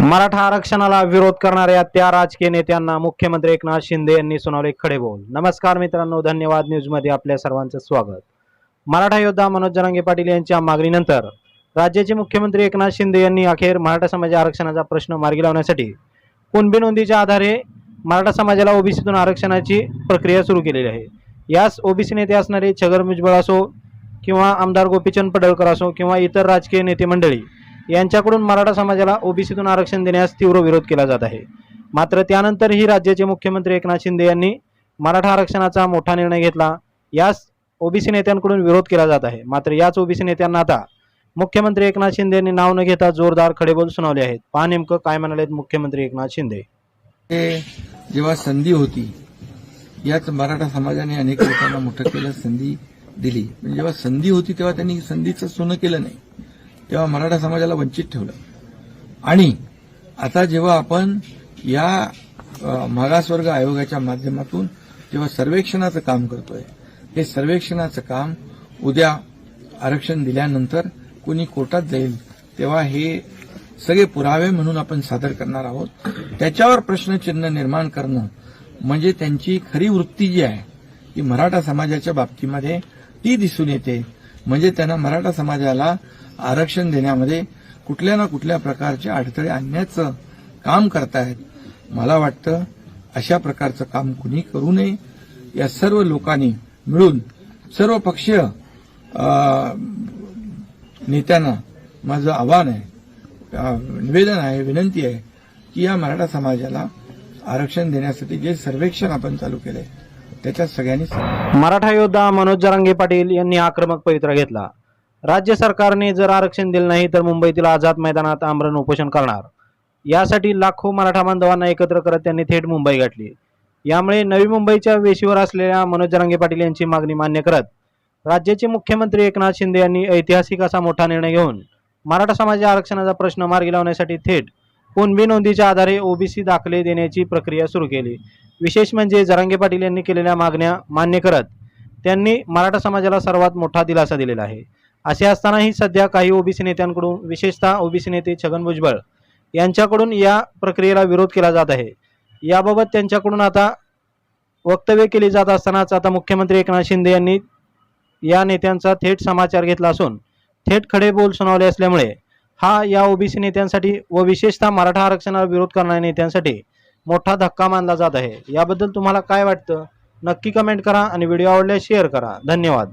मराठा आरक्षणाला विरोध करणाऱ्या त्या राजकीय नेत्यांना मुख्यमंत्री एकनाथ शिंदे यांनी सुनावले खडे बोल नमस्कार मित्रांनो धन्यवाद न्यूजमध्ये आपल्या सर्वांचं स्वागत. मराठा योद्धा मनोज जरांगे पाटील यांच्या मागणीनंतर राज्याचे मुख्यमंत्री एकनाथ शिंदे यांनी अखेर मराठा समाज आरक्षणाचा प्रश्न मार्गी लावण्यासाठी कुणबी नोंदीच्या आधारे मराठा समाजाला ओबीसीतून आरक्षणाची प्रक्रिया सुरू केलेली आहे. यास ओबीसी नेते असणारे छगन भुजबळ असो किंवा आमदार गोपीचंद पडळकर असो किंवा इतर राजकीय नेते मंडळी यांच्याकडून मराठा समाजाला ओबीसीतून आरक्षण देण्यास तीव्र विरोध केला जात आहे. मात्र त्यानंतरही राज्याचे मुख्यमंत्री एकनाथ शिंदे यांनी मराठा आरक्षणाचा मोठा निर्णय घेतला. यास ओबीसी नेत्यांकडून विरोध केला जात आहे. मात्र याच ओबीसी नेत्यांना आता मुख्यमंत्री एकनाथ शिंदे यांनी नाव न घेता जोरदार खडेबोल सुनावले आहेत. पहा नेमकं काय म्हणालेत मुख्यमंत्री एकनाथ शिंदे. जेव्हा संधी होती याच मराठा समाजाने अनेक लोकांना मोठं केलं संधी दिली. जेव्हा संधी होती तेव्हा त्यांनी संधीचं सोनं केलं नाही. तेव्हा मराठा समाजाला वंचित ठेवलं. आणि आता जेव्हा आपण या मागासवर्ग आयोगाच्या माध्यमातून जेव्हा सर्वेक्षणाचं काम करतोय हे सर्वेक्षणाचं काम उद्या आरक्षण दिल्यानंतर कोणी कोर्टात जाईल तेव्हा हे सगळे पुरावे म्हणून आपण सादर करणार आहोत. त्याच्यावर प्रश्नचिन्ह निर्माण करणं म्हणजे त्यांची खरी वृत्ती जी आहे ती मराठा समाजाच्या बाबतीमध्ये ती दिसून येते. म्हणजे त्यांना मराठा समाजाला आरक्षण देण्यामध्ये कुठल्या ना कुठल्या प्रकारचे अडथळे आणण्याचं काम करतायत. मला वाटतं अशा प्रकारचं काम कुणी करू नये. या सर्व लोकांनी मिळून सर्व पक्षीय नेत्यांना माझं आव्हान आहे निवेदन आहे विनंती आहे की या मराठा समाजाला आरक्षण देण्यासाठी जे सर्वेक्षण आपण चालू केलंय त्याच्यात सगळ्यांनी मराठा योद्धा मनोज जरांगे पाटील यांनी आक्रमक पवित्रा घेतला. राज्य सरकारने जर आरक्षण दिलं नाही तर मुंबईतील आझाद मैदानात आमरण उपोषण करणार. यासाठी लाखो मराठा बांधवांना एकत्र करत त्यांनी थेट मुंबई गाठली. यामुळे नवी मुंबईच्या वेशीवर असलेल्या मनोज जरांगे पाटील यांची मागणी मान्य करत राज्याचे मुख्यमंत्री एकनाथ शिंदे यांनी ऐतिहासिक असा मोठा निर्णय घेऊन मराठा समाजाच्या आरक्षणाचा प्रश्न मार्गी लावण्यासाठी थेट कुणबी नोंदीच्या आधारे ओबीसी दाखले देण्याची प्रक्रिया सुरू केली. विशेष म्हणजे जरांगे पाटील यांनी केलेल्या मागण्या मान्य करत त्यांनी मराठा समाजाला सर्वात मोठा दिलासा दिलेला आहे. असे असतानाही सध्या काही ओबीसी नेत्यांकडून विशेषतः ओबीसी नेते छगन भुजबळ यांच्याकडून या प्रक्रियेला विरोध केला जात आहे. याबाबत त्यांच्याकडून आता वक्तव्य केली जात असतानाच आता मुख्यमंत्री एकनाथ शिंदे यांनी या नेत्यांचा थेट समाचार घेतला असून थेट खडे बोल सुनावले असल्यामुळे हा या ओबीसी नेत्यांसाठी व विशेषतः मराठा आरक्षणाला विरोध करणाऱ्या नेत्यांसाठी मोठा धक्का मानला जात आहे. याबद्दल तुम्हाला काय वाटतं? नक्की कमेंट करा आणि व्हिडिओ आवडल्यास शेअर करा. धन्यवाद.